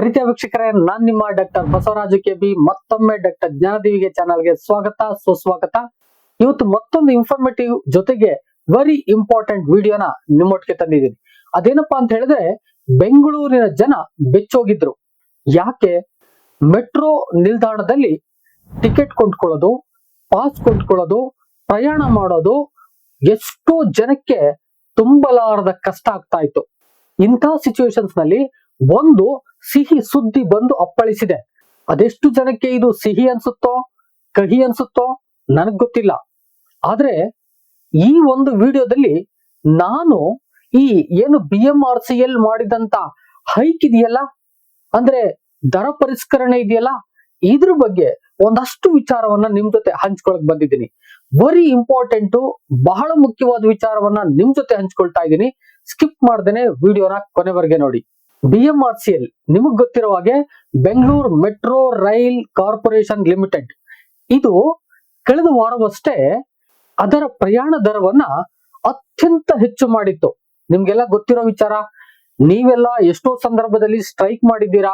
ಪ್ರೀತಿಯ ವೀಕ್ಷಕರೇ, ನಾನ್ ನಿಮ್ಮ ಡಾಕ್ಟರ್ ಬಸವರಾಜು ಕೆ ಬಿ ಮತ್ತೊಮ್ಮೆ ಡಾಕ್ಟರ್ ಜ್ಞಾನದೀವಿಗೆ ಚಾನಲ್ಗೆ ಸ್ವಾಗತ, ಸುಸ್ವಾಗತ. ಇವತ್ತು ಮತ್ತೊಂದು ಇನ್ಫಾರ್ಮೇಟಿವ್ ಜೊತೆಗೆ ವೆರಿ ಇಂಪಾರ್ಟೆಂಟ್ ವಿಡಿಯೋನ ನಿಮ್ಮೊಟ್ಟಿಗೆ ತಂದಿದ್ದೀನಿ. ಅದೇನಪ್ಪಾ ಅಂತ ಹೇಳಿದ್ರೆ, ಬೆಂಗಳೂರಿನ ಜನ ಬೆಚ್ಚೋಗಿದ್ರು. ಯಾಕೆ? ಮೆಟ್ರೋ ನಿಲ್ದಾಣದಲ್ಲಿ ಟಿಕೆಟ್ ಕೊಂಡ್ಕೊಳ್ಳೋದು ಪಾಸ್ ಕೊಂಡ್ಕೊಳ್ಳೋದು, ಪ್ರಯಾಣ ಮಾಡೋದು ಎಷ್ಟೋ ಜನಕ್ಕೆ ತುಂಬಲಾರದ ಕಷ್ಟ ಆಗ್ತಾ ಇತ್ತು. ಇಂಥ ಸಿಚುವೇಶನ್ಸ್ನಲ್ಲಿ ಒಂದು ಸಿಹಿ ಸುದ್ದಿ ಬಂದು ಅಪ್ಪಳಿಸಿದೆ. ಅದೆಷ್ಟು ಜನಕ್ಕೆ ಇದು ಸಿಹಿ ಅನ್ಸುತ್ತೋ, ಕಹಿ ಅನ್ಸುತ್ತೋ ನನಗ್ ಗೊತ್ತಿಲ್ಲ. ಆದ್ರೆ ಈ ಒಂದು ವಿಡಿಯೋದಲ್ಲಿ ನಾನು ಈ ಏನು B M R C L ಮಾಡಿದಂತ ಹೈಕ್ ಇದೆಯಲ್ಲ? ಅಂದ್ರೆ ದರ ಪರಿಷ್ಕರಣೆ ಇದೆಯಲ್ಲ? ಇದ್ರ ಬಗ್ಗೆ ಒಂದಷ್ಟು ವಿಚಾರವನ್ನ ನಿಮ್ ಜೊತೆ ಹಂಚ್ಕೊಳಕ್ ಬಂದಿದ್ದೀನಿ. ವೆರಿ ಇಂಪಾರ್ಟೆಂಟ್ ಬಹಳ ಮುಖ್ಯವಾದ ವಿಚಾರವನ್ನ ನಿಮ್ ಜೊತೆ ಹಂಚ್ಕೊಳ್ತಾ ಇದ್ದೀನಿ. ಸ್ಕಿಪ್ ಮಾಡ್ದೇನೆ ವಿಡಿಯೋನ ಕೊನೆವರೆಗೆ ನೋಡಿ. B M R C L ನಿಮಗ್ ಗೊತ್ತಿರೋ ಹಾಗೆ Bengaluru metro rail corporation limited. ಇದು ಕಳೆದ ವಾರವಷ್ಟೇ ಅದರ ಪ್ರಯಾಣ ದರವನ್ನ ಅತ್ಯಂತ ಹೆಚ್ಚು ಮಾಡಿತ್ತು. ನಿಮ್ಗೆಲ್ಲ ಗೊತ್ತಿರೋ ವಿಚಾರ, ನೀವೆಲ್ಲ ಎಷ್ಟೋ ಸಂದರ್ಭದಲ್ಲಿ ಸ್ಟ್ರೈಕ್ ಮಾಡಿದ್ದೀರಾ?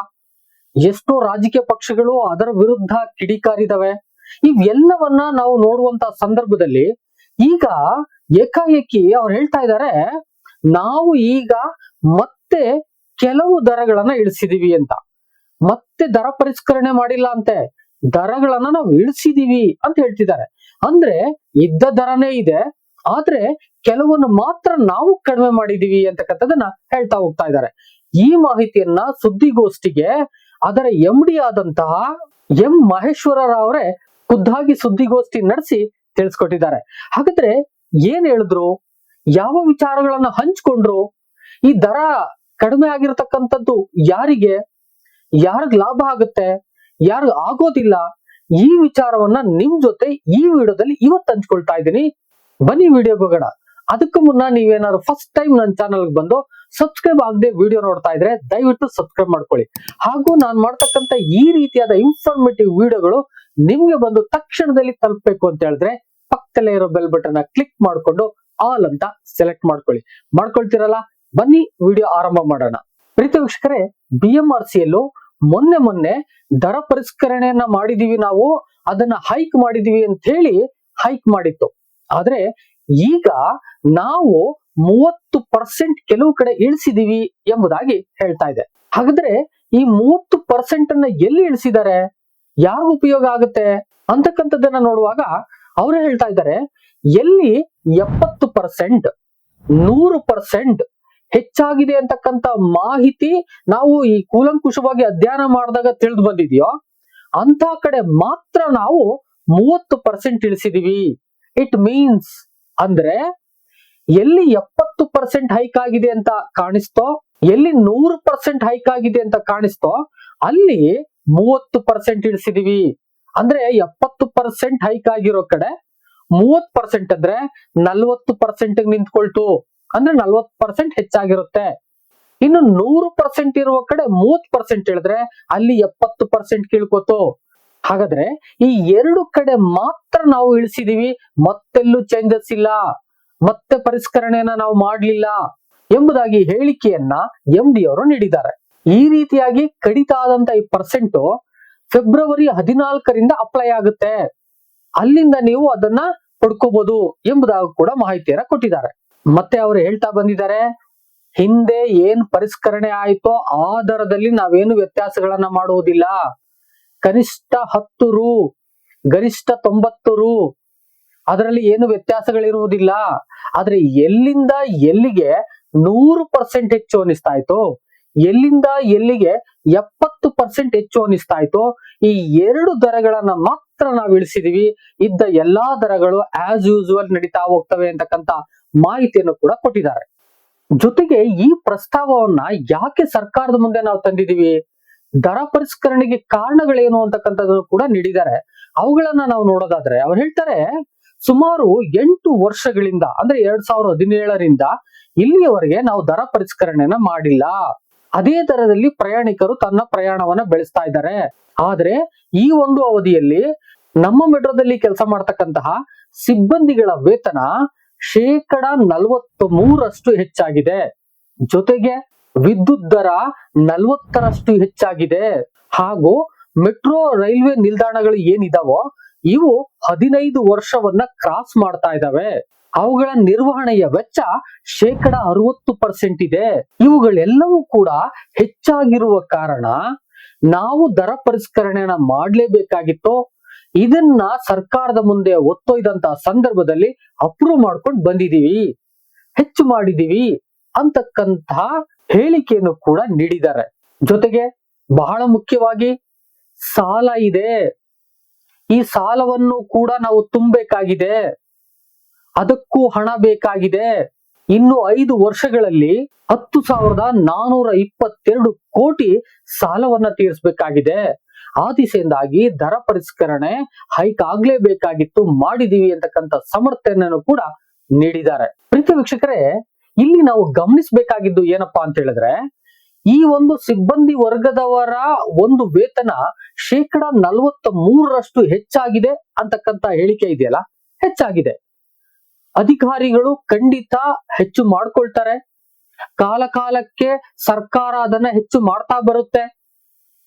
ಎಷ್ಟೋ ರಾಜಕೀಯ ಪಕ್ಷಗಳು ಅದರ ವಿರುದ್ಧ ಕಿಡಿಕಾರಿದವೆ? ಇವೆಲ್ಲವನ್ನ ನಾವು ನೋಡುವಂತ ಸಂದರ್ಭದಲ್ಲಿ ಈಗ ಏಕಾಏಕಿ ಅವ್ರು ಹೇಳ್ತಾ ಇದ್ದಾರೆ ನಾವು ಈಗ ಮತ್ತೆ ಕೆಲವು ದರಗಳನ್ನ ಇಳಿಸಿದೀವಿ ಅಂತ. ಮತ್ತೆ ದರ ಪರಿಷ್ಕರಣೆ ಮಾಡಿಲ್ಲ ಅಂತೆ. ದರಗಳನ್ನ ನಾವು ಇಳಿಸಿದೀವಿ ಅಂತ ಹೇಳ್ತಿದ್ದಾರೆ. ಅಂದ್ರೆ ಇದ್ದ ದರನೇ ಇದೆ, ಆದ್ರೆ ಕೆಲವನ್ನು ಮಾತ್ರ ನಾವು ಕಡಿಮೆ ಮಾಡಿದೀವಿ ಅಂತಕ್ಕಂಥದ್ದನ್ನ ಹೇಳ್ತಾ ಹೋಗ್ತಾ ಇದ್ದಾರೆ. ಈ ಮಾಹಿತಿಯನ್ನ ಸುದ್ದಿಗೋಷ್ಠಿಗೆ, ಅದರ ಎಂ ಡಿ ಆದಂತಹ ಎಂ ಮಹೇಶ್ವರ ಅವರೇ ಖುದ್ದಾಗಿ ಸುದ್ದಿಗೋಷ್ಠಿ ನಡೆಸಿ ತಿಳಿಸ್ಕೊಟ್ಟಿದ್ದಾರೆ. ಹಾಗಾದ್ರೆ ಏನ್ ಹೇಳಿದ್ರು? ಯಾವ ವಿಚಾರಗಳನ್ನ ಹಂಚ್ಕೊಂಡ್ರು? ಈ ದರ ಕಡಿಮೆ ಆಗಿರತಕ್ಕಂಥದ್ದು ಯಾರಿಗೆ? ಯಾರಿಗ್ ಲಾಭ ಆಗುತ್ತೆ? ಯಾರಿಗ ಆಗೋದಿಲ್ಲ? ಈ ವಿಚಾರವನ್ನ ನಿಮ್ ಜೊತೆ ಈ ವಿಡಿಯೋದಲ್ಲಿ ಇವತ್ತು ಹಂಚ್ಕೊಳ್ತಾ ಇದ್ದೀನಿ. ಬನ್ನಿ ವಿಡಿಯೋ ಬಗಡ ಅದಕ್ಕೂ ಮುನ್ನ ನೀವೇನಾದ್ರು ಫಸ್ಟ್ ಟೈಮ್ ನನ್ನ ಚಾನಲ್ಗೆ ಬಂದು ಸಬ್ಸ್ಕ್ರೈಬ್ ಆಗದೆ ವಿಡಿಯೋ ನೋಡ್ತಾ ಇದ್ರೆ ದಯವಿಟ್ಟು ಸಬ್ಸ್ಕ್ರೈಬ್ ಮಾಡ್ಕೊಳ್ಳಿ. ಹಾಗೂ ನಾನು ಮಾಡ್ತಕ್ಕಂಥ ಈ ರೀತಿಯಾದ ಇನ್ಫಾರ್ಮೇಟಿವ್ ವಿಡಿಯೋಗಳು ನಿಮ್ಗೆ ಬಂದು ತಕ್ಷಣದಲ್ಲಿ ತಲುಪಬೇಕು ಅಂತ ಹೇಳಿದ್ರೆ ಪಕ್ಕದಲ್ಲೇ ಇರೋ ಬೆಲ್ ಬಟನ್ ಕ್ಲಿಕ್ ಮಾಡ್ಕೊಂಡು ಆಲ್ ಅಂತ ಸೆಲೆಕ್ಟ್ ಮಾಡ್ಕೊಳ್ಳಿ. ಮಾಡ್ಕೊಳ್ತಿರಲ್ಲ? ಬನ್ನಿ ವಿಡಿಯೋ ಆರಂಭ ಮಾಡೋಣ. ಪ್ರೀತಿ ವೀಕ್ಷಕರೇ ಬಿ ಎಂ ಆರ್ ಸಿ ಯಲ್ಲೂ ಮೊನ್ನೆ ಮೊನ್ನೆ ದರ ಪರಿಷ್ಕರಣೆಯನ್ನ ಮಾಡಿದೀವಿ ನಾವು, ಅದನ್ನ ಹೈಕ್ ಮಾಡಿದೀವಿ ಅಂತ ಹೇಳಿ ಹೈಕ್ ಮಾಡಿತ್ತು. ಆದ್ರೆ ಈಗ ನಾವು ಮೂವತ್ತು ಪರ್ಸೆಂಟ್ ಕೆಲವು ಕಡೆ ಇಳಿಸಿದೀವಿ ಎಂಬುದಾಗಿ ಹೇಳ್ತಾ ಇದೆ. ಹಾಗಾದ್ರೆ ಈ ಮೂವತ್ತು ಪರ್ಸೆಂಟ್ ಅನ್ನ ಎಲ್ಲಿ ಇಳಿಸಿದ್ದಾರೆ? ಯಾರು ಉಪಯೋಗ ಆಗುತ್ತೆ? ಅಂತಕ್ಕಂಥದ್ದನ್ನ ನೋಡುವಾಗ ಅವರು ಹೇಳ್ತಾ ಇದ್ದಾರೆ, ಎಲ್ಲಿ ಎಪ್ಪತ್ತು ಪರ್ಸೆಂಟ್ ನೂರು ಪರ್ಸೆಂಟ್ ಹೆಚ್ಚಾಗಿದೆ ಅಂತಕ್ಕಂತ ಮಾಹಿತಿ ನಾವು ಈ ಕೂಲಂಕುಷವಾಗಿ ಅಧ್ಯಯನ ಮಾಡಿದಾಗ ತಿಳಿದು ಬಂದಿದೆಯೋ ಅಂತ ಕಡೆ ಮಾತ್ರ ನಾವು ಮೂವತ್ತು ಪರ್ಸೆಂಟ್ ಇಳಿಸಿದೀವಿ. ಇಟ್ ಮೀನ್ಸ್ ಅಂದ್ರೆ ಎಲ್ಲಿ ಎಪ್ಪತ್ತು ಪರ್ಸೆಂಟ್ ಹೈಕ್ ಆಗಿದೆ ಅಂತ ಕಾಣಿಸ್ತೋ, ಎಲ್ಲಿ ನೂರು ಪರ್ಸೆಂಟ್ ಹೈಕ್ ಆಗಿದೆ ಅಂತ ಕಾಣಿಸ್ತೋ, ಅಲ್ಲಿ ಮೂವತ್ತು ಪರ್ಸೆಂಟ್ ಇಳಿಸಿದೀವಿ. ಅಂದ್ರೆ ಎಪ್ಪತ್ತು ಪರ್ಸೆಂಟ್ ಹೈಕ್ ಆಗಿರೋ ಕಡೆ ಮೂವತ್ ಪರ್ಸೆಂಟ್ ಅಂದ್ರೆ ನಲ್ವತ್ತು ಪರ್ಸೆಂಟ್ ನಿಂತ್ಕೊಳ್ತು. ಅಂದ್ರೆ ನಲ್ವತ್ ಪರ್ಸೆಂಟ್ ಹೆಚ್ಚಾಗಿರುತ್ತೆ. ಇನ್ನು ನೂರು ಪರ್ಸೆಂಟ್ ಇರುವ ಕಡೆ ಮೂವತ್ ಪರ್ಸೆಂಟ್ ಹೇಳಿದ್ರೆ ಅಲ್ಲಿ ಎಪ್ಪತ್ತು ಪರ್ಸೆಂಟ್ ಕೀಳ್ಕೋತು. ಹಾಗಾದ್ರೆ ಈ ಎರಡು ಕಡೆ ಮಾತ್ರ ನಾವು ಇಳಿಸಿದೀವಿ, ಮತ್ತೆಲ್ಲೂ ಚೇಂಜಸ್ ಇಲ್ಲ, ಮತ್ತೆ ಪರಿಷ್ಕರಣೆಯನ್ನ ನಾವು ಮಾಡ್ಲಿಲ್ಲ ಎಂಬುದಾಗಿ ಹೇಳಿಕೆಯನ್ನ ಎಂ ಡಿ ಅವರು ನೀಡಿದ್ದಾರೆ. ಈ ರೀತಿಯಾಗಿ ಕಡಿತ ಆದಂತ ಈ ಪರ್ಸೆಂಟ್ ಫೆಬ್ರವರಿ ಹದಿನಾಲ್ಕರಿಂದ ಅಪ್ಲೈ ಆಗುತ್ತೆ. ಅಲ್ಲಿಂದ ನೀವು ಅದನ್ನ ಪಡ್ಕೋಬಹುದು ಎಂಬುದಾಗಿ ಕೂಡ ಮಾಹಿತಿಯನ್ನ ಕೊಟ್ಟಿದ್ದಾರೆ. ಮತ್ತೆ ಅವರು ಹೇಳ್ತಾ ಬಂದಿದ್ದಾರೆ, ಹಿಂದೆ ಏನ್ ಪರಿಷ್ಕರಣೆ ಆಯ್ತೋ ಆ ದರದಲ್ಲಿ ನಾವೇನು ವ್ಯತ್ಯಾಸಗಳನ್ನ ಮಾಡುವುದಿಲ್ಲ ಕನಿಷ್ಠ ಹತ್ತು ರು, ಗರಿಷ್ಠ ತೊಂಬತ್ತು ರು, ಅದರಲ್ಲಿ ಏನು ವ್ಯತ್ಯಾಸಗಳಿರುವುದಿಲ್ಲ. ಆದ್ರೆ ಎಲ್ಲಿಂದ ಎಲ್ಲಿಗೆ ನೂರು ಪರ್ಸೆಂಟ್ ಹೆಚ್ಚು ಅನಿಸ್ತಾ ಇತ್ತು? ಎಲ್ಲಿಂದ ಎಲ್ಲಿಗೆ ಎಪ್ಪತ್ತು ಪರ್ಸೆಂಟ್ ಹೆಚ್ಚು ಅನಿಸ್ತಾ ಇತ್ತು? ಈ ಎರಡು ದರಗಳನ್ನ ಮಾತ್ರ ನಾವು ಇಳಿಸಿದೀವಿ. ಇದ್ದ ಎಲ್ಲಾ ದರಗಳು ಆಸ್ ಯೂಸುವಲ್ ನಡೀತಾ ಹೋಗ್ತವೆ ಅಂತಕ್ಕಂತ ಮಾಹಿತಿಯನ್ನು ಕೂಡ ಕೊಟ್ಟಿದ್ದಾರೆ. ಜೊತೆಗೆ ಈ ಪ್ರಸ್ತಾವವನ್ನ ಯಾಕೆ ಸರ್ಕಾರದ ಮುಂದೆ ನಾವು ತಂದಿದೀವಿ ದರ ಪರಿಷ್ಕರಣೆಗೆ ಕಾರಣಗಳೇನು ಅಂತಕ್ಕಂಥದ್ದನ್ನು ಕೂಡ ನೀಡಿದ್ದಾರೆ. ಅವುಗಳನ್ನ ನಾವು ನೋಡೋದಾದ್ರೆ ಅವ್ರು ಹೇಳ್ತಾರೆ, ಸುಮಾರು ಎಂಟು ವರ್ಷಗಳಿಂದ, ಅಂದ್ರೆ ಎರಡ್ ಸಾವಿರದ ಹದಿನೇಳರಿಂದ ಇಲ್ಲಿಯವರೆಗೆ ನಾವು ದರ ಪರಿಷ್ಕರಣೆಯನ್ನ ಮಾಡಿಲ್ಲ. ಅದೇ ದರದಲ್ಲಿ ಪ್ರಯಾಣಿಕರು ತನ್ನ ಪ್ರಯಾಣವನ್ನ ಬೆಳೆಸ್ತಾ ಇದ್ದಾರೆ. ಆದ್ರೆ ಈ ಒಂದು ಅವಧಿಯಲ್ಲಿ ನಮ್ಮ ಮೆಟ್ರೋದಲ್ಲಿ ಕೆಲಸ ಮಾಡ್ತಕ್ಕಂತಹ ಸಿಬ್ಬಂದಿಗಳ ವೇತನ ಶೇಕಡ ನಲವತ್ತ್ ಮೂರಷ್ಟು ಹೆಚ್ಚಾಗಿದೆ. ಜೊತೆಗೆ ವಿದ್ಯುತ್ ದರ ನಲವತ್ತರಷ್ಟು ಹೆಚ್ಚಾಗಿದೆ. ಹಾಗೂ ಮೆಟ್ರೋ, ರೈಲ್ವೆ ನಿಲ್ದಾಣಗಳು ಏನಿದಾವೋ, ಇವು ಹದಿನೈದು ವರ್ಷವನ್ನ ಕ್ರಾಸ್ ಮಾಡ್ತಾ ಇದಾವೆ. ಅವುಗಳ ನಿರ್ವಹಣೆಯ ವೆಚ್ಚ ಶೇಕಡ ಅರವತ್ತು ಪರ್ಸೆಂಟ್ ಇದೆ. ಇವುಗಳೆಲ್ಲವೂ ಕೂಡ ಹೆಚ್ಚಾಗಿರುವ ಕಾರಣ ನಾವು ದರ ಪರಿಷ್ಕರಣೆಯನ್ನ ಮಾಡ್ಲೇಬೇಕಾಗಿತ್ತು ಇದನ್ನ ಸರ್ಕಾರದ ಮುಂದೆ ಒತ್ತೊಯ್ದಂತ ಸಂದರ್ಭದಲ್ಲಿ ಅಪ್ರೂವ್ ಮಾಡ್ಕೊಂಡು ಬಂದಿದೀವಿ. ಹೆಚ್ಚು ಮಾಡಿದೀವಿ ಅಂತಕ್ಕಂತಹ ಹೇಳಿಕೆಯನ್ನು ಕೂಡ ನೀಡಿದ್ದಾರೆ. ಜೊತೆಗೆ ಬಹಳ ಮುಖ್ಯವಾಗಿ ಸಾಲ ಇದೆ. ಈ ಸಾಲವನ್ನು ಕೂಡ ನಾವು ತುಂಬಬೇಕಾಗಿದೆ. ಅದಕ್ಕೂ ಹಣ ಬೇಕಾಗಿದೆ. ಇನ್ನು ಐದು ವರ್ಷಗಳಲ್ಲಿ ಹತ್ತು ಸಾವಿರದ ನಾನೂರ ಇಪ್ಪತ್ತೆರಡು ಕೋಟಿ ಸಾಲವನ್ನ ತೀರಿಸಬೇಕಾಗಿದೆ. ಆ ದಿಸೆಯಿಂದಾಗಿ ದರ ಪರಿಷ್ಕರಣೆ ಹೈಕ್ ಆಗ್ಲೇಬೇಕಾಗಿತ್ತು ಮಾಡಿದೀವಿ ಅಂತಕ್ಕಂಥ ಸಮರ್ಥನೆಯನ್ನು ಕೂಡ ನೀಡಿದ್ದಾರೆ. ಪ್ರೀತಿ ವೀಕ್ಷಕರೇ, ಇಲ್ಲಿ ನಾವು ಗಮನಿಸಬೇಕಾಗಿದ್ದು ಏನಪ್ಪಾ ಅಂತ ಹೇಳಿದ್ರೆ, ಈ ಒಂದು ಸಿಬ್ಬಂದಿ ವರ್ಗದವರ ಒಂದು ವೇತನ ಶೇಕಡ ನಲವತ್ತ ಮೂರರಷ್ಟು ಹೆಚ್ಚಾಗಿದೆ ಅಂತಕ್ಕಂತ ಹೇಳಿಕೆ ಇದೆಯಲ್ಲ, ಹೆಚ್ಚಾಗಿದೆ. ಅಧಿಕಾರಿಗಳು ಖಂಡಿತ ಹೆಚ್ಚು ಮಾಡ್ಕೊಳ್ತಾರೆ. ಕಾಲಕಾಲಕ್ಕೆ ಸರ್ಕಾರ ಅದನ್ನ ಹೆಚ್ಚು ಮಾಡ್ತಾ ಬರುತ್ತೆ.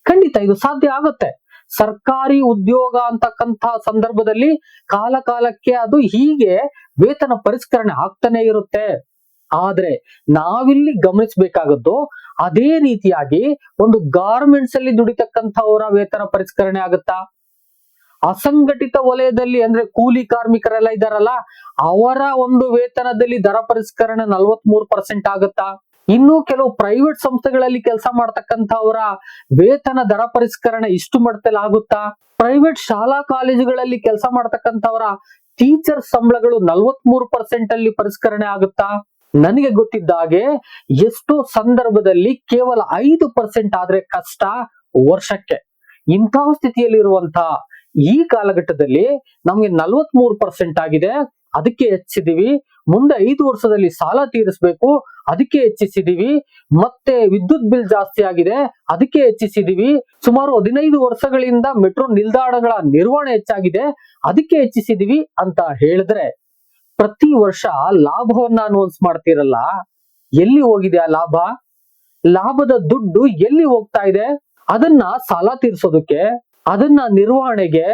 ಖಂಡಿತ ಇದು ಸಾಧ್ಯ ಆಗುತ್ತೆ. ಸರ್ಕಾರಿ ಉದ್ಯೋಗ ಅಂತಕ್ಕಂಥ ಸಂದರ್ಭದಲ್ಲಿ ಕಾಲ ಕಾಲಕ್ಕೆ ಅದು ಹೀಗೆ ವೇತನ ಪರಿಷ್ಕರಣೆ ಆಗ್ತಾನೆ ಇರುತ್ತೆ. ಆದ್ರೆ ನಾವಿಲ್ಲಿ ಗಮನಿಸಬೇಕಾಗದ್ದು ಅದೇ ರೀತಿಯಾಗಿ ಒಂದು ಗಾರ್ಮೆಂಟ್ಸ್ ಅಲ್ಲಿ ದುಡಿತಕ್ಕಂಥವರ ವೇತನ ಪರಿಷ್ಕರಣೆ ಆಗುತ್ತಾ? ಅಸಂಘಟಿತ ವಲಯದಲ್ಲಿ ಅಂದ್ರೆ ಕೂಲಿ ಕಾರ್ಮಿಕರೆಲ್ಲ ಇದಾರಲ್ಲ, ಅವರ ಒಂದು ವೇತನದಲ್ಲಿ ದರ ಪರಿಷ್ಕರಣೆ ನಲವತ್ ಮೂರು ಪರ್ಸೆಂಟ್ ಆಗುತ್ತಾ? ಇನ್ನು ಕೆಲವು ಪ್ರೈವೇಟ್ ಸಂಸ್ಥೆಗಳಲ್ಲಿ ಕೆಲಸ ಮಾಡ್ತಕ್ಕಂಥವರ ವೇತನ ದರ ಪರಿಷ್ಕರಣೆ ಇಷ್ಟು ಮಟ್ಟದಲ್ಲಿ ಆಗುತ್ತಾ? ಪ್ರೈವೇಟ್ ಶಾಲಾ ಕಾಲೇಜುಗಳಲ್ಲಿ ಕೆಲಸ ಮಾಡ್ತಕ್ಕಂಥವರ ಟೀಚರ್ ಸಂಬಳಗಳು ನಲವತ್ ಮೂರು ಪರ್ಸೆಂಟ್ ಅಲ್ಲಿ ಪರಿಷ್ಕರಣೆ ಆಗುತ್ತಾ? ನನಗೆ ಗೊತ್ತಿದ್ದ ಹಾಗೆ ಎಷ್ಟೋ ಸಂದರ್ಭದಲ್ಲಿ ಕೇವಲ ಐದು ಪರ್ಸೆಂಟ್ ಆದ್ರೆ ಕಷ್ಟ ವರ್ಷಕ್ಕೆ. ಇಂತಹ ಸ್ಥಿತಿಯಲ್ಲಿರುವಂತಹ ಈ ಕಾಲಘಟ್ಟದಲ್ಲಿ ನಮ್ಗೆ ನಲ್ವತ್ ಮೂರು ಪರ್ಸೆಂಟ್ ಆಗಿದೆ. ಅದಕ್ಕೆ ಹೆಚ್ಚಿದೀವಿ ಮುಂದೆ ಐದು ವರ್ಷದಲ್ಲಿ ಸಾಲ ತೀರಿಸಬೇಕು, ಅದಕ್ಕೆ ಹೆಚ್ಚಿಸಿದೀವಿ ಮತ್ತೆ ವಿದ್ಯುತ್ ಬಿಲ್ ಜಾಸ್ತಿ ಆಗಿದೆ, ಅದಕ್ಕೆ ಹೆಚ್ಚಿಸಿದೀವಿ ಸುಮಾರು ಹದಿನೈದು ವರ್ಷಗಳಿಂದ ಮೆಟ್ರೋ ನಿಲ್ದಾಣಗಳ ನಿರ್ವಹಣೆ ಹೆಚ್ಚಾಗಿದೆ, ಅದಕ್ಕೆ ಹೆಚ್ಚಿಸಿದೀವಿ ಅಂತ ಹೇಳಿದ್ರೆ ಪ್ರತಿ ವರ್ಷ ಲಾಭವನ್ನ ಅನೌನ್ಸ್ ಮಾಡ್ತೀರಲ್ಲ? ಎಲ್ಲಿ ಹೋಗಿದೆ ಆ ಲಾಭ? ಲಾಭದ ದುಡ್ಡು ಎಲ್ಲಿ ಹೋಗ್ತಾ ಇದೆ? ಅದನ್ನ ಸಾಲ ತೀರಿಸೋದಕ್ಕೆ, ಅದನ್ನ ನಿರ್ವಹಣೆಗೆ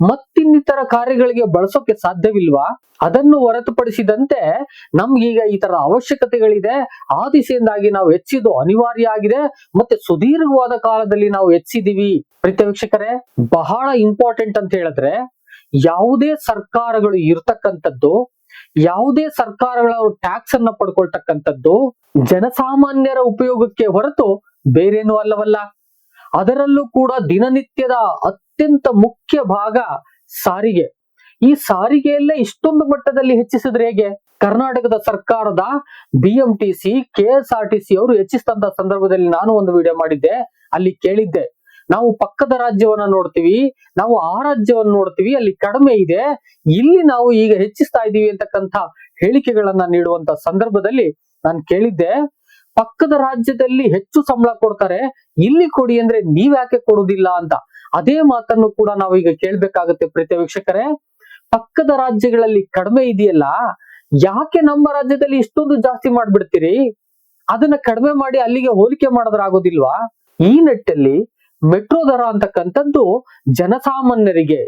ಮತ್ತಿನ್ನಿತರ ಕಾರ್ಯಗಳಿಗೆ ಬಳಸೋಕೆ ಸಾಧ್ಯವಿಲ್ವಾ? ಅದನ್ನು ಹೊರತುಪಡಿಸಿದಂತೆ ನಮ್ಗೀಗ ಈ ತರ ಅವಶ್ಯಕತೆಗಳಿದೆ. ಆ ದಿಸೆಯಿಂದಾಗಿ ನಾವು ಹೆಚ್ಚಿದ್ದು ಅನಿವಾರ್ಯ ಆಗಿದೆ. ಮತ್ತೆ ಸುದೀರ್ಘವಾದ ಕಾಲದಲ್ಲಿ ನಾವು ಹೆಚ್ಚಿದೀವಿ ಪ್ರೀತ ಬಹಳ ಇಂಪಾರ್ಟೆಂಟ್ ಅಂತ ಹೇಳಿದ್ರೆ, ಯಾವುದೇ ಸರ್ಕಾರಗಳು ಇರ್ತಕ್ಕಂಥದ್ದು, ಯಾವುದೇ ಸರ್ಕಾರಗಳ ಟ್ಯಾಕ್ಸ್ ಅನ್ನ ಪಡ್ಕೊಳ್ತಕ್ಕಂಥದ್ದು, ಜನಸಾಮಾನ್ಯರ ಉಪಯೋಗಕ್ಕೆ ಹೊರತು ಬೇರೇನೂ ಅಲ್ಲವಲ್ಲ. ಅದರಲ್ಲೂ ಕೂಡ ದಿನನಿತ್ಯದ ಅತ್ಯಂತ ಮುಖ್ಯ ಭಾಗ ಸಾರಿಗೆ. ಈ ಸಾರಿಗೆಯಲ್ಲೇ ಇಷ್ಟೊಂದು ಮಟ್ಟದಲ್ಲಿ ಹೆಚ್ಚಿಸಿದ್ರೆ ಹೇಗೆ? ಕರ್ನಾಟಕದ ಸರ್ಕಾರದ B M T C K S R T C ಅವರು ಹೆಚ್ಚಿಸಿದಂತ ಸಂದರ್ಭದಲ್ಲಿ ನಾನು ಒಂದು ವಿಡಿಯೋ ಮಾಡಿದ್ದೆ. ಅಲ್ಲಿ ಕೇಳಿದ್ದೆ, ನಾವು ಪಕ್ಕದ ರಾಜ್ಯವನ್ನ ನೋಡ್ತೀವಿ, ನಾವು ಆ ರಾಜ್ಯವನ್ನ ನೋಡ್ತೀವಿ, ಅಲ್ಲಿ ಕಡಿಮೆ ಇದೆ, ಇಲ್ಲಿ ನಾವು ಈಗ ಹೆಚ್ಚಿಸ್ತಾ ಇದ್ದೀವಿ ಅಂತಕ್ಕಂಥ ಹೇಳಿಕೆಗಳನ್ನ ನೀಡುವಂತ ಸಂದರ್ಭದಲ್ಲಿ ನಾನು ಕೇಳಿದ್ದೆ. ಪಕ್ಕದ ರಾಜ್ಯದಲ್ಲಿ ಹೆಚ್ಚು ಸಂಬಳ ಕೊಡ್ತಾರೆ, ಇಲ್ಲಿ ಕೊಡಿ ಅಂದ್ರೆ ನೀವ್ಯಾಕೆ ಕೊಡುದಿಲ್ಲ ಅಂತ. ಅದೇ ಮಾತನ್ನು ಕೂಡ ನಾವು ಈಗ ಕೇಳ್ಬೇಕಾಗುತ್ತೆ ಪ್ರೀತಿ ವೀಕ್ಷಕರೇ. ಪಕ್ಕದ ರಾಜ್ಯಗಳಲ್ಲಿ ಕಡಿಮೆ ಇದೆಯಲ್ಲ, ಯಾಕೆ ನಮ್ಮ ರಾಜ್ಯದಲ್ಲಿ ಇಷ್ಟೊಂದು ಜಾಸ್ತಿ ಮಾಡ್ಬಿಡ್ತೀರಿ? ಅದನ್ನ ಕಡಿಮೆ ಮಾಡಿ ಅಲ್ಲಿಗೆ ಹೋಲಿಕೆ ಮಾಡೋದ್ರಾಗೋದಿಲ್ವಾ? ಈ ನಿಟ್ಟಲ್ಲಿ ಮೆಟ್ರೋ ದರ ಅಂತಕ್ಕಂಥದ್ದು ಜನಸಾಮಾನ್ಯರಿಗೆ,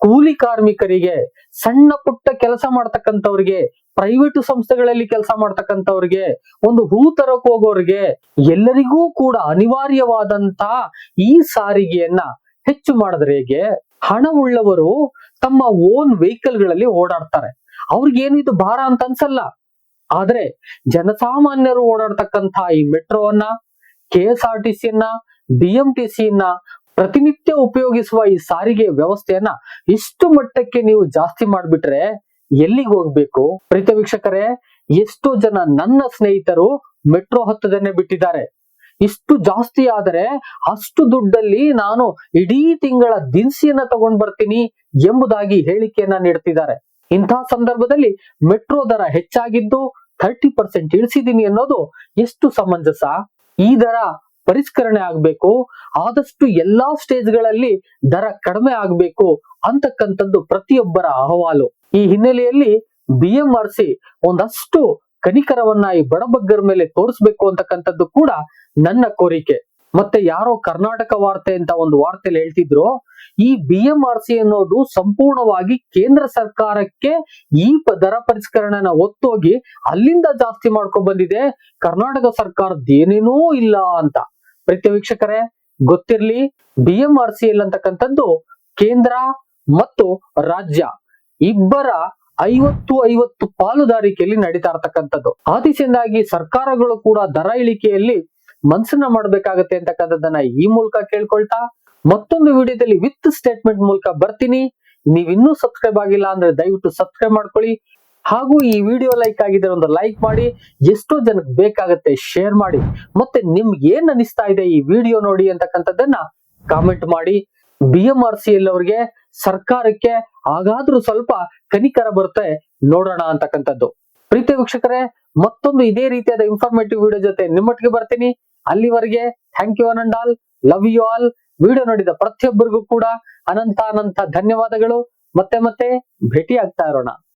ಕೂಲಿ ಕಾರ್ಮಿಕರಿಗೆ, ಸಣ್ಣ ಪುಟ್ಟ ಕೆಲಸ ಮಾಡ್ತಕ್ಕಂಥವ್ರಿಗೆ ಪ್ರೈವೇಟ್ ಸಂಸ್ಥೆಗಳಲ್ಲಿ ಕೆಲಸ ಮಾಡ್ತಕ್ಕಂಥವ್ರಿಗೆ, ಒಂದು ಹೂ ತರಕ್ ಹೋಗೋರಿಗೆ ಎಲ್ಲರಿಗೂ ಕೂಡ ಅನಿವಾರ್ಯವಾದಂತ ಈ ಸಾರಿಗೆಯನ್ನ ಹೆಚ್ಚು ಮಾಡಿದ್ರೆ ಹೇಗೆ? ಹಣವುಳ್ಳವರು ತಮ್ಮ ಓನ್ ವೆಹಿಕಲ್ಗಳಲ್ಲಿ ಓಡಾಡ್ತಾರೆ. ಅವ್ರಿಗೇನು ಇದು ಭಾರ ಅಂತ ಅನ್ಸಲ್ಲ. ಆದ್ರೆ ಜನಸಾಮಾನ್ಯರು ಓಡಾಡ್ತಕ್ಕಂಥ ಈ ಮೆಟ್ರೋವನ್ನ ಕೆ ಎಸ್ ಆರ್ ಟಿ ಸಿಯನ್ನ ಬಿ ಎಂ ಟಿ ಸಿಯನ್ನ ಪ್ರತಿನಿತ್ಯ ಉಪಯೋಗಿಸುವ ಈ ಸಾರಿಗೆ ವ್ಯವಸ್ಥೆಯನ್ನ ಇಷ್ಟು ಮಟ್ಟಕ್ಕೆ ನೀವು ಜಾಸ್ತಿ ಮಾಡ್ಬಿಟ್ರೆ ಎಲ್ಲಿಗೆ ಹೋಗ್ಬೇಕು? ಪ್ರೀತ ವೀಕ್ಷಕರೇ, ಎಷ್ಟು ಜನ ನನ್ನ ಸ್ನೇಹಿತರು ಮೆಟ್ರೋ ಹತ್ತದನ್ನೇ ಬಿಟ್ಟಿದ್ದಾರೆ. ಇಷ್ಟು ಜಾಸ್ತಿ ಆದರೆ ಅಷ್ಟು ದುಡ್ಡಲ್ಲಿ ನಾನು ಇಡೀ ತಿಂಗಳ ದಿನಸಿಯನ್ನ ತಗೊಂಡ್ ಬರ್ತೀನಿ ಎಂಬುದಾಗಿ ಹೇಳಿಕೆಯನ್ನ ನೀಡ್ತಿದ್ದಾರೆ. ಇಂತಹ ಸಂದರ್ಭದಲ್ಲಿ ಮೆಟ್ರೋ ದರ ಹೆಚ್ಚಾಗಿದ್ದು ಥರ್ಟಿ ಪರ್ಸೆಂಟ್ ಇಳಿಸಿದೀನಿ ಅನ್ನೋದು ಎಷ್ಟು ಸಮಂಜಸ? ಈ ದರ ಪರಿಷ್ಕರಣೆ ಆಗ್ಬೇಕು, ಆದಷ್ಟು ಎಲ್ಲಾ ಸ್ಟೇಜ್ಗಳಲ್ಲಿ ದರ ಕಡಿಮೆ ಆಗ್ಬೇಕು ಅಂತಕ್ಕಂಥದ್ದು ಪ್ರತಿಯೊಬ್ಬರ ಅಹವಾಲು. ಈ ಹಿನ್ನೆಲೆಯಲ್ಲಿ ಬಿ ಎಂ ಆರ್ ಸಿ ಒಂದಷ್ಟು ಕನಿಕರವನ್ನ ಈ ಬಡಬಗ್ಗರ ಮೇಲೆ ತೋರಿಸ್ಬೇಕು ಅಂತಕ್ಕಂಥದ್ದು ಕೂಡ ನನ್ನ ಕೋರಿಕೆ. ಮತ್ತೆ ಯಾರೋ ಕರ್ನಾಟಕ ವಾರ್ತೆ ಅಂತ ಒಂದು ವಾರ್ತೆಯಲ್ಲಿ ಹೇಳ್ತಿದ್ರು, ಈ ಬಿ ಎಂ ಆರ್ ಸಿ ಅನ್ನೋದು ಸಂಪೂರ್ಣವಾಗಿ ಕೇಂದ್ರ ಸರ್ಕಾರಕ್ಕೆ ಈ ದರ ಪರಿಷ್ಕರಣೆನ ಒತ್ತೋಗಿ ಅಲ್ಲಿಂದ ಜಾಸ್ತಿ ಮಾಡ್ಕೊಂಡ್ ಬಂದಿದೆ, ಕರ್ನಾಟಕ ಸರ್ಕಾರದ್ದು ಏನೇನೂ ಇಲ್ಲ ಅಂತ. ಪ್ರೀತಿ ವೀಕ್ಷಕರೇ, ಗೊತ್ತಿರ್ಲಿ B M R C L ಅಂತಕ್ಕಂಥದ್ದು ಕೇಂದ್ರ ಮತ್ತು ರಾಜ್ಯ ಇಬ್ಬರ ಐವತ್ತು ಐವತ್ತು ಪಾಲುದಾರಿಕೆಯಲ್ಲಿ ನಡೀತಾ ಇರತಕ್ಕಂಥದ್ದು. ಆ ದಿಸೆಯಿಂದಾಗಿ ಸರ್ಕಾರಗಳು ಕೂಡ ದರ ಇಳಿಕೆಯಲ್ಲಿ ಮನ್ಸನ್ನ ಮಾಡಬೇಕಾಗತ್ತೆ ಅಂತಕ್ಕಂಥದ್ದನ್ನ ಈ ಮೂಲಕ ಕೇಳ್ಕೊಳ್ತಾ ಮತ್ತೊಂದು ವಿಡಿಯೋದಲ್ಲಿ ವಿತ್ ಸ್ಟೇಟ್ಮೆಂಟ್ ಮೂಲಕ ಬರ್ತೀನಿ. ನೀವಿನ್ನೂ ಸಬ್ಸ್ಕ್ರೈಬ್ ಆಗಿಲ್ಲ ಅಂದ್ರೆ ದಯವಿಟ್ಟು ಸಬ್ಸ್ಕ್ರೈಬ್ ಮಾಡ್ಕೊಳ್ಳಿ. ಹಾಗೂ ಈ ವಿಡಿಯೋ ಲೈಕ್ ಆಗಿದ್ರೆ ಒಂದು ಲೈಕ್ ಮಾಡಿ, ಎಷ್ಟೋ ಜನಕ್ಕೆ ಬೇಕಾಗುತ್ತೆ ಶೇರ್ ಮಾಡಿ, ಮತ್ತೆ ನಿಮ್ಗೆ ಏನ್ ಅನಿಸ್ತಾ ಇದೆ ಈ ವಿಡಿಯೋ ನೋಡಿ ಅಂತಕ್ಕಂಥದ್ದನ್ನ ಕಾಮೆಂಟ್ ಮಾಡಿ. B M R C L ಅವ್ರಿಗೆ ಸರ್ಕಾರಕ್ಕೆ ಹಾಗಾದ್ರೂ ಸ್ವಲ್ಪ ಕನಿಕರ ಬರುತ್ತೆ ನೋಡೋಣ ಅಂತಕ್ಕಂಥದ್ದು. ಪ್ರೀತಿ ವೀಕ್ಷಕರೇ, ಮತ್ತೊಂದು ಇದೇ ರೀತಿಯಾದ ಇನ್ಫಾರ್ಮೇಟಿವ್ ವಿಡಿಯೋ ಜೊತೆ ನಿಮ್ಮೊಟ್ಟಿಗೆ ಬರ್ತೀನಿ. ಅಲ್ಲಿವರೆಗೆ thank you and all love you all video ನೋಡಿದ ಪ್ರತಿಯೊಬ್ಬರಿಗೂ ಕೂಡ ಅನಂತ ಅನಂತ ಧನ್ಯವಾದಗಳು. ಮತ್ತೆ ಮತ್ತೆ ಭೇಟಿ ಆಗ್ತಾ ಇರೋಣ.